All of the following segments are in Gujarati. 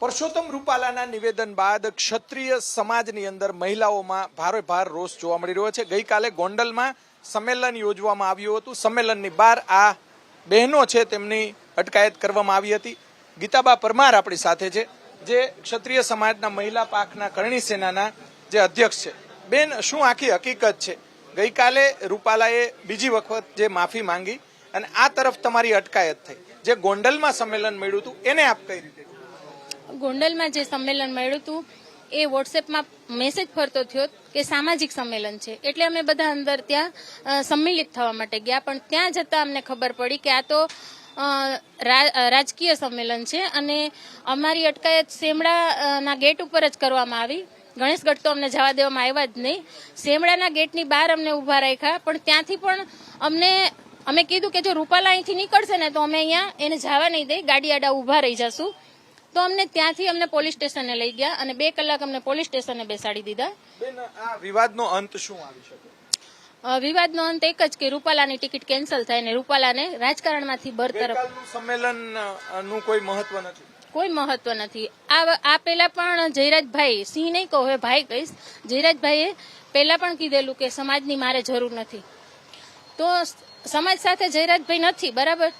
પરસોત્તમ રૂપાલાના નિવેદન બાદ ક્ષત્રિય સમાજની અંદર મહિલાઓમાં ભારે ભાર રોષ જોવા મળી રહ્યો છે. ગઈકાલે ગોંડલમાં સંમેલન યોજવામાં આવ્યું હતું. સંમેલનની બહાર આ બહેનો છે તેમની અટકાયત કરવામાં આવી હતી. ગીતાબા પરમાર આપણી સાથે છે, જે ક્ષત્રિય સમાજના મહિલા પાકના કરણી સેનાના જે અધ્યક્ષ છે. બેન, શું આખી હકીકત છે? ગઈકાલે રૂપાલાએ બીજી વખત જે માફી માંગી અને આ તરફ તમારી અટકાયત થઈ. જે ગોંડલમાં સંમેલન મળ્યું હતું, એને આપ કઈ રીતે ગોંડલમાં જે સંમેલન મળ્યું હતું, એ વોટ્સએપમાં મેસેજ ફરતો થયો કે સામાજિક સંમેલન છે. એટલે અમે બધા અંદર ત્યાં સંમેલિત થવા માટે ગયા. પણ ત્યાં જતાં અમને ખબર પડી કે આ તો રાજકીય સંમેલન છે અને અમારી અટકાયત સેમડાના ગેટ ઉપર જ કરવામાં આવી. ગણેશગઢ તો અમને જવા દેવામાં આવ્યા જ નહીં. સેમડાના ગેટની બહાર અમને ઊભા રાખ્યા. પણ ત્યાંથી પણ અમને, અમે કીધું કે જો રૂપાલા અહીંથી નીકળશે ને તો અમે અહીંયા એને જવા નહીં દઈ ગાડી આડા ઊભા રહી જશું. તો અમને ત્યાંથી અમને પોલીસ સ્ટેશને લઈ ગયા અને બે કલાક અમને પોલીસ સ્ટેશને બેસાડી દીધા. આ વિવાદનો અંત શું આવી શકે? વિવાદનો અંત એક જ કે રૂપાલાની ટિકિટ કેન્સલ થાય ને રૂપાલાને રાજકારણમાંથી બરતરફ સંમેલનનું કોઈ મહત્વ નથી? કોઈ મહત્વ નથી. આ આ પહેલા પણ જયરાજભાઈ સિંહ નહીં કહો હવે ભાઈ કહીશ. જયરાજભાઈએ પહેલા પણ કીધેલું કે સમાજની મારે જરૂર નથી. તો સમાજ સાથે જયરાજભાઈ નથી બરાબર?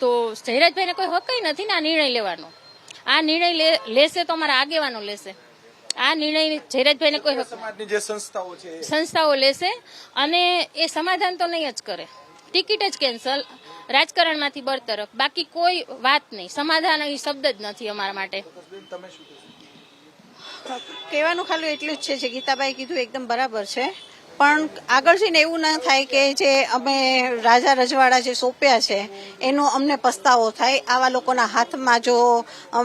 તો જયરાજભાઈને કોઈ હક નથી ને આ નિર્ણય લેવાનો. આ નિર્ણય લે- લેશે તો અમારા આગેવાનો લેશે. આ નિર્ણય જયરાજભાઈને કોઈ સમાજની જે સંસ્થાઓ છે સંસ્થાઓ લેશે અને એ સમાધાન તો નહીં જ કરે. ટિકિટ જ કેન્સલ રાજકારણમાંથી બરતરફ. બાકી કોઈ વાત નહીં. સમાધાન એ શબ્દ જ નથી અમારા માટે? કહેવાનું ખાલી એટલું જ છે જે ગીતાબાઈ કીધું એકદમ બરાબર છે. પણ આગળ જઈને એવું ના થાય કે જે અમે રાજા રજવાડા જે સોંપ્યા છે, એનો અમને પસ્તાવો થાય. આવા લોકોના હાથમાં જો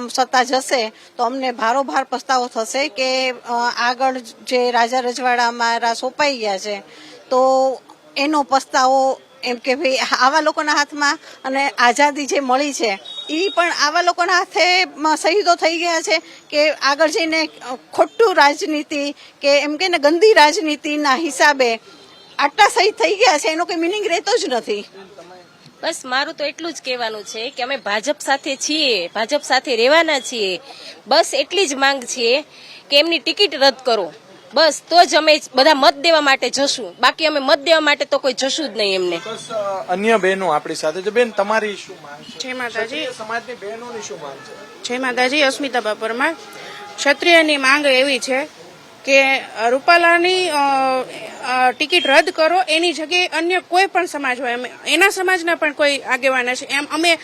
સત્તા જશે, તો અમને ભારોભાર પસ્તાવો થશે કે આગળ જે રાજા રજવાડા અમારા સોંપાઈ ગયા છે, તો એનો પસ્તાવો એમ કે ભાઈ આવા લોકોના હાથમાં અને આઝાદી જે મળી છે એ પણ આવા લોકોના હાથે શહીદો થઈ ગયા છે કે આગળ જઈને ખોટું રાજનીતિ કે એમ કે ગંદી રાજનીતિના હિસાબે આટલા શહીદ થઈ ગયા છે, એનો કોઈ મિનિંગ રહેતો જ નથી. બસ મારું તો એટલું જ કહેવાનું છે કે અમે ભાજપ સાથે છીએ, ભાજપ સાથે રહેવાના છીએ. બસ એટલી જ માંગ છીએ કે એમની ટિકિટ રદ કરો. બસ તો જ અમે બધા મત દેવા માટે જશું. બાકી અમે મત દેવા માટે તો કોઈ જશું જ નહીં એમને. અન્ય બહેનો આપણી સાથે છે. બેન તમારી શું માંગ છે? જય માતાજી. સમાજની બહેનોની શું માંગ છે? જય માતાજી અસ્મિતા પરમાર ક્ષત્રિયની માંગ એવી છે કે રૂપાલાની ટિકિટ રદ કરો. એની જગ્યાએ અન્ય કોઈ પણ સમાજ હોય અમે એના સમાજના પણ કોઈ આગેવાના છે એમ અમે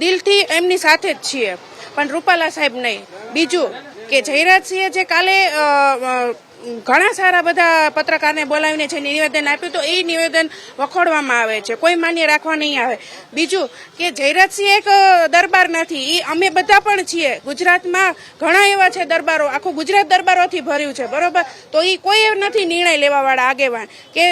દિલથી એમની સાથે જ છીએ. પણ રૂપાલા સાહેબ નહીં. બીજું કે જયરાજસિંહે જે કાલે ઘણા સારા બધા પત્રકારને બોલાવીને જે નિવેદન આપ્યું, તો એ નિવેદન વખોડવામાં આવે છે. કોઈ માન્ય રાખવા નહીં આવે. બીજું કે જયરાજસિંહ એક દરબાર નથી. એ અમે બધા પણ છીએ. ગુજરાતમાં ઘણા એવા છે દરબારો. આખું ગુજરાત દરબારોથી ભર્યું છે, બરોબર? તો એ કોઈ એવું નથી નિર્ણય લેવાવાળા આગેવાન. કે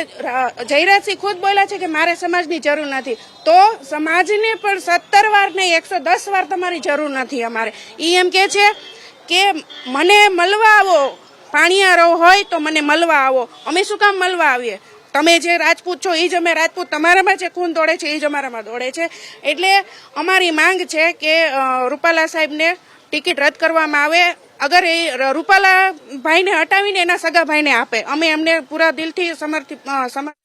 જયરાજસિંહ ખુદ બોલ્યા છે કે મારે સમાજની જરૂર નથી. તો સમાજને પણ સત્તર વાર નહીં, એકસો દસ વાર તમારી જરૂર નથી અમારે. એ એમ કે છે કે મને મળવા આવો. પાણીયારો હોય તો મને મળવા આવો. અમે શું કામ મળવા આવીએ? તમે જે રાજપૂત છો એ જ અમે રાજપૂત. તમારામાં જે ખૂન દોડે છે એ જ અમારામાં દોડે છે. એટલે અમારી માંગ છે કે રૂપાલા સાહેબને ટિકિટ રદ કરવામાં આવે. અગર એ રૂપાલા ભાઈને હટાવીને એના સગા ભાઈને આપે, અમે એમને પૂરા દિલથી સમર્થિત સમર્થ